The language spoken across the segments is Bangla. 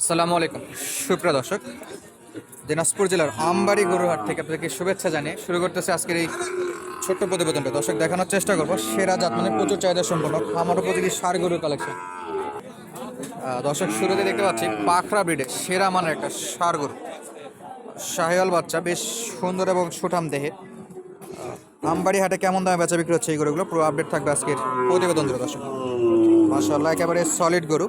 আসসালামু আলাইকুম। সুপ্রিয় দর্শক, দিনাজপুর জেলার আমবাড়ি গরুহাট থেকে আপনাদেরকে শুভেচ্ছা জানিয়ে শুরু করতেছে আজকের এই ছোট্ট প্রতিবেদনটা। দর্শক, দেখানোর চেষ্টা করব, সেরা জাত মানে প্রচুর চাহিদা সম্পন্ন আমার উপযোগী সার গরুর কালেকশন দর্শক শুরুতে দেখতে পাচ্ছি পাখরা ব্রিডের সেরা মানের একটা সার গরু। শাহিয়াল বাচ্চা, বেশ সুন্দর এবং সুঠাম দেহে। আমবাড়ি হাটে কেমন দামে বেচা বিক্রি হচ্ছে এই গরুগুলো? পুরো আপডেট থাকবে আজকের প্রতিবেদন দর্শক। মাশাল্লাহ একেবারে সলিড গরু।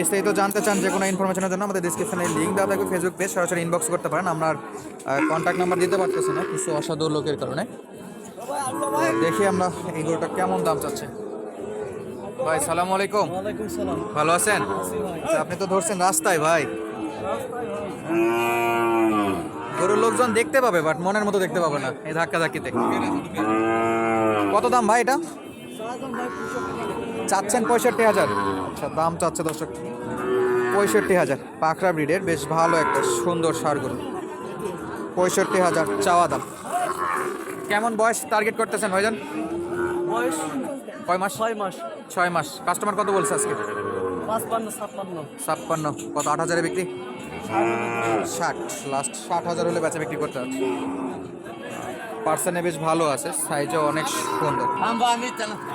বিস্তারিত জানতে চান যে কোনো ইনফরমেশনের জন্য আমাদের ডিসক্রিপশনে লিঙ্ক দেওয়া থাকবে ফেসবুক পেজ সরাসরি ইনবক্স করতে পারেন। আমরা কন্ট্যাক্ট নাম্বার দিতে পারতেছি না কিছু অসাধু লোকের কারণে। দেখি আমরা এই গরুটা কেমন দাম চাচ্ছে। ভাই সালাম আলাইকুম। ভালো আছেন? আচ্ছা, আপনি তো ধরছেন রাস্তায় ভাই। গরুর লোকজন দেখতে পাবে বাট মনের মতো দেখতে পাবে না। এই ধাক্কা ধাক্কিতে কত দাম ভাই এটা? চাচ্ছেন পঁয়ষট্টি হাজার। আচ্ছা দাম চাচ্ছে দর্শক পঁয়ষট্টি হাজার। পাখরা ব্রিডের বেশ ভালো একটা সুন্দর সার গরু। পঁয়ষট্টি হাজার চাওয়া দাম। কেমন বয়স টার্গেট করতেছেন ভাইজান? বয়স কয় মাস? ছয় মাস। ছয় মাস। কাস্টমার কত বলছে আজকে? পাঁচপান্ন ছাপ্পান্ন। ছাপ্পান্ন। কত আট হাজারে বিক্রি? ষাট। লাস্ট ষাট হাজার হলে বেচা বিক্রি করতে হবে। পার্সেন্টে বেশ ভালো আছে সাইজও অনেক সুন্দর।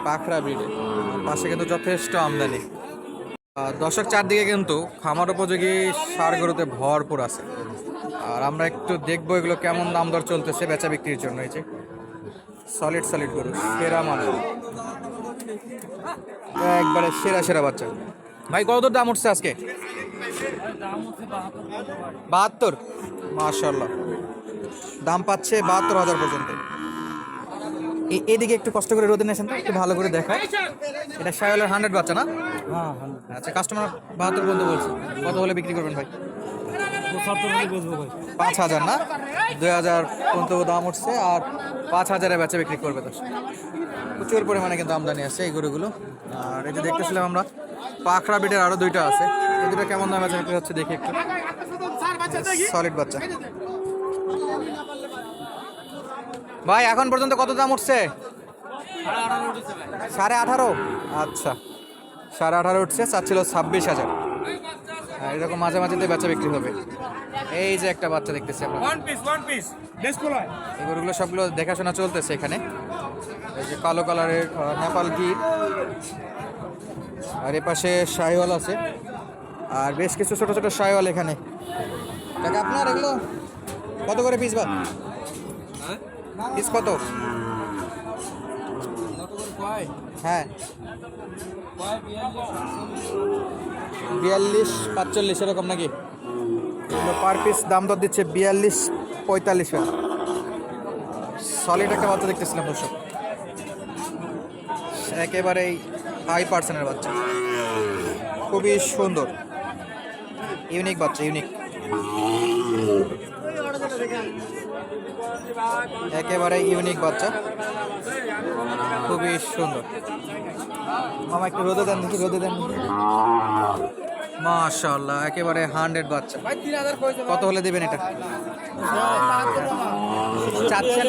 পাখরা ব্রিডে পাশে কিন্তু যথেষ্ট আমদানি। দর্শক, চারদিকে কিন্তু খামার উপযোগী সার গরুতে ভরপুর আছে। আর আমরা একটু দেখব এগুলো কেমন দাম দর চলতেছে বেচা বিক্রির জন্য। এই যে সলিড সলিড গরু, সেরা মানে একবারে সেরা সেরা বাচ্চা। ভাই, কত দাম উঠছে আজকে? বাহাত্তর। মাশাল্লাহ দাম পাচ্ছে বাহাত্তর হাজার পর্যন্ত। এদিকে একটু কষ্ট করে রোদে নিয়েছেন তো একটু ভালো করে দেখায়। এটা সায়লের হান্ড্রেড বাচ্চা না? হ্যাঁ আচ্ছা কাস্টমার বাহাত্তর পর্যন্ত বলছে। কত হলে বিক্রি করবেন ভাই? পাঁচ হাজার না? দুই হাজার পর্যন্ত দাম উঠছে আর পাঁচ হাজারে বেচা বিক্রি করবে তো প্রচুর পরিমাণে কিন্তু আমদানি আছে এই গরুগুলো। আর এই যে দেখতেছিলাম আমরা পাখরা বিটের আরও দুইটা আছে। এই দুটো কেমন দাম আছে হচ্ছে দেখি একটু। সলিড বাচ্চা। ভাই এখন পর্যন্ত কত দাম উঠছে? সাড়ে আঠারো? আচ্ছা। সাড়ে আঠারো উঠছে চাচ্ছিল ছাব্বিশ হাজার। আর এরকম মাঝে মাঝে বেচা বিক্রি হবে। এই যে একটা বাচ্চা দেখতেছি আমরা। গরুগুলো সবগুলো দেখাশোনা চলতেছে এখানে। এই যে কালো কালারের নেপাল গির আর এ পাশে শাহিওয়াল আছে। আর বেশ কিছু ছোট ছোট শাহিওয়াল এখানে। টাকা আপনার এগুলো কত করে পিস বা? পিস কত? হ্যাঁ। বিয়াল্লিশ পাঁচচল্লিশ এরকম নাকি? পার পিস দাম দর দিচ্ছে বিয়াল্লিশ পঁয়তাল্লিশ সলিড একটা বাচ্চা দেখতেছিলাম দর্শক। একেবারেই হাই পার্সেন্টের বাচ্চা। খুবই সুন্দর। ইউনিক বাচ্চা ইউনিক একেবারে ইউনিক বাচ্চা। খুবই সুন্দর। মামা, একটু রোদে দেন দেখি, রোদে দেন মাশাল্লাহ একেবারে হান্ড্রেড বাচ্চা। কত হলে দেবেন এটা? চাচ্ছেন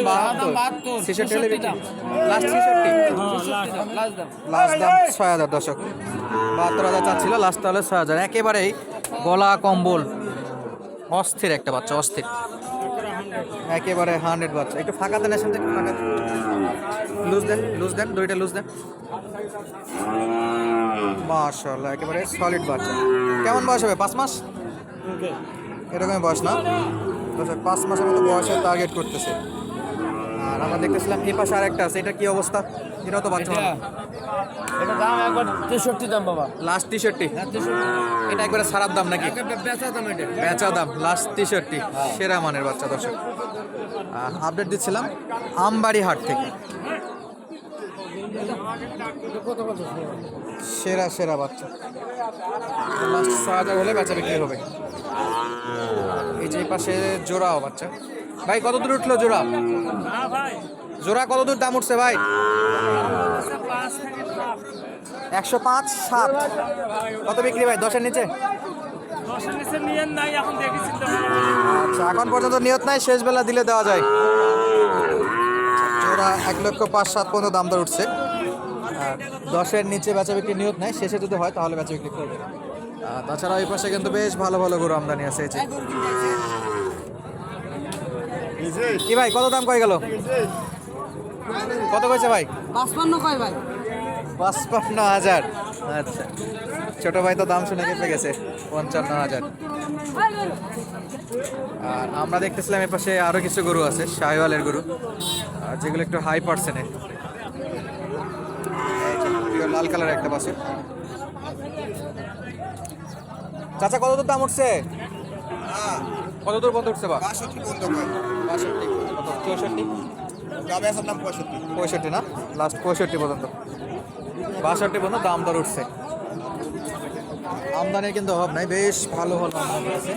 ছয় হাজার দশক বাহাত্তর হাজার চাচ্ছিল লাস্ট তাহলে ছয় হাজার। একেবারেই গলা কম্বল। অস্থির একটা বাচ্চা, অস্থির। একেবারে হান্ড্রেড বাচ্চা। একটু ফাঁকাতে দেন তো একটু ফাঁকা লুজ দেন লুজ দেন দুইটা লুজ দেন। মার্শাল্লাহ একেবারে সলিড বাচ্চা। কেমন বয়স হবে? পাঁচ মাস? এরকমই বয়স না? দর্শক পাঁচ মাসের মতো বয়সে টার্গেট করতেছে। আর আমরা দেখতেছিলাম এই পাশে আরেকটা আছে এটা কি অবস্থা? এটাও তো বাচ্চা এটা দাম একবার তেষট্টি দাম বাবা। লাস্ট টি-শার্টটি এটা একবারে সারার দাম নাকি? বেচা দাম এটা। বেচা দাম লাস্ট টি-শার্টটি সেরা মানের বাচ্চা দর্শক। আপডেট দিচ্ছিলাম আমবাড়ি হাট থেকে সেরা সেরা বাচ্চা। লাস্ট ছ হাজার হলে বেচা বিক্রি হবে। এই যে পাশে জোড়াও বাচ্চা। ভাই কত দূর উঠল জোড়া? জোড়া কত দূর দাম উঠছে ভাই? একশো পাঁচ, সাত। কত বিক্রি ভাই? দশের নিচে? আচ্ছা এখন পর্যন্ত নিয়ত নাই, শেষ বেলা দিলে দেওয়া যায়। জোড়া এক লক্ষ পাঁচ, সাত পর্যন্ত দাম দর উঠছে। দশের নিচে বেচা বিক্রি নিয়ত নাই, শেষে যদি হয় তাহলে বেচা বিক্রি করবে। তাছাড়া ওই পাশে কিন্তু বেশ ভালো ভালো গরু আমদানি আছে কি ভাই কত দাম কয়ে গেল? কত কইছে ভাই? পাঁচপান্ন কয় ভাই? পাঁচপান্ন হাজার। আচ্ছা। ছোট ভাই তো দাম শুনে কেটে গেছে পঞ্চান্ন হাজার। আর আমরা দেখতেছিলাম এর পাশে আরও কিছু গরু আছে শাহিওয়ালের গরু। আর যেগুলো একটু হাই পার্সেন্টের লাল কালার একটা পাশে চাচা কত দূর দাম উঠছে? কত দূর পর্যন্ত উঠছে বা? বাষট্টি পর্যন্ত বাষট্টি। কত? চৌষট্টি? দামে নাম পঁয়ষট্টি। পঁয়ষট্টি না? লাস্ট পঁয়ষট্টি পর্যন্ত। বাষট্টি পর্যন্ত দাম দর উঠছে। আমদানির কিন্তু অভাব নাই বেশ ভালো ভালো আমদানি আছে।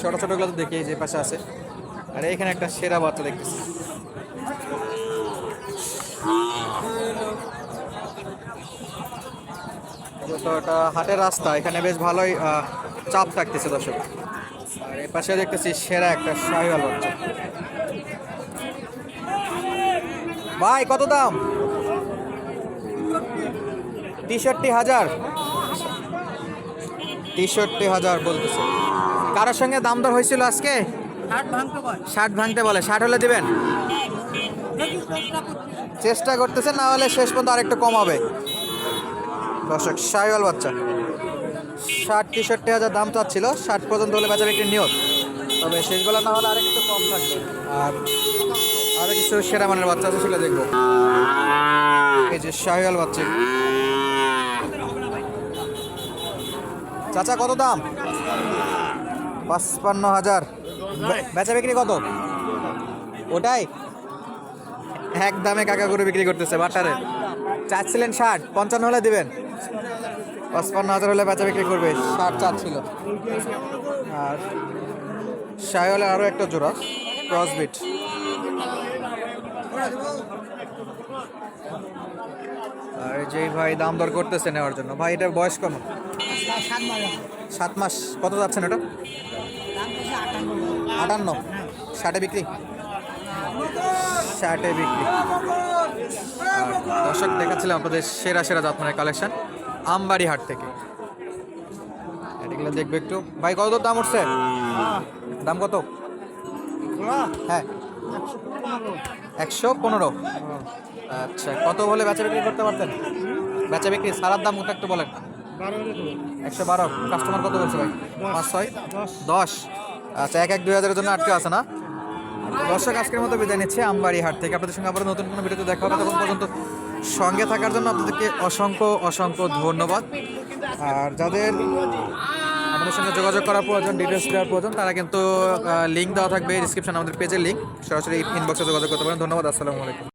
ছোটো ছোটোগুলো তো দেখি যে পাশে আছে। আর এখানে একটা সেরা বাচ্চা দেখতেছি। তো এটা হাটের রাস্তা এখানে বেশ ভালোই আহ, চাপ থাকতেছে দর্শক। আর এ পাশে দেখতেছি সেরা একটা শাহিওয়াল বাচ্চা। ভাই কত দাম? টিশার্টটি হাজার। টিশার্টটি হাজার বলতেছে। কারোর সঙ্গে দাম দর হয়েছিল আজকে? ষাট ভাঙতে বলে। ষাট হলে দিবেন? চেষ্টা করতেছে না হলে শেষ পর্যন্ত আরেকটু কম হবে। দর্শক সাইওয়াল বাচ্চা। ষাট টিশার্টটি হাজার দাম চাচ্ছিল। ষাট পর্যন্ত হলে বেচা একটি নিয়ত। তবে শেষবেলা না হলে আরেকটু কম থাকবে। আর আরও কিছু সেরা মানের বাচ্চা আছে সেগুলো দেখব। এই যে শাহিয়াল বাচ্চা। চাচা, কত দাম? পাঁচপান্ন হাজার। বেচা বিক্রি কত? ওটাই? এক দামে কাকা করে বিক্রি করতেছে, বাটারে। চাচ্ছিলেন ষাট, পঞ্চান্ন হলে দিবেন। পাঁচপান্ন হাজার হলে বেচা বিক্রি করবে ষাট চাচ্ছিল আর শাহিওয়ালের আরও একটা জোড়া ক্রসবিট আর যে ভাই দাম দর করতেছে নেওয়ার জন্য। ভাই, এটার বয়স কম সাত মাস। কত যাচ্ছেন এটা? আটান্ন। ষাটে বিক্রি? ষাটে বিক্রি। দর্শক দেখাচ্ছিলাম আপনাদের সেরা সেরা জাতমানের কালেকশন। আমবাড়ি হাট থেকে দেখবে একটু। ভাই, কত দাম উঠছে? দাম কত? হ্যাঁ। একশো পনেরো। আচ্ছা কত হলে বেচা বিক্রি করতে পারতেন? বেচা বিক্রি সারার দাম ওটা একটু বলেন। একশো বারো। কাস্টমার কত বলছে ভাই? পাঁচ, ছয়? দশ। আচ্ছা এক এক দুই হাজারের জন্য আটকে আছে না? দর্শক, আজকের মতো বিদায় নিচ্ছে আমবাড়ি হাট থেকে। আপনাদের সঙ্গে আবার নতুন কোনো ভিডিওতে দেখা হবে। তখন পর্যন্ত সঙ্গে থাকার জন্য আপনাদেরকে অসংখ্য অসংখ্য ধন্যবাদ। আর যাদের আমাদের সঙ্গে যোগাযোগ করার প্রয়োজন ডিটেলস দেওয়ার প্রয়োজন, তারা কিন্তু লিঙ্ক দেওয়া থাকবে ডিসক্রিপশন আমাদের পেজের লিঙ্ক সরাসরি ইনবক্সে যোগাযোগ করতে পারেন। ধন্যবাদ, আসসালামু আলাইকুম।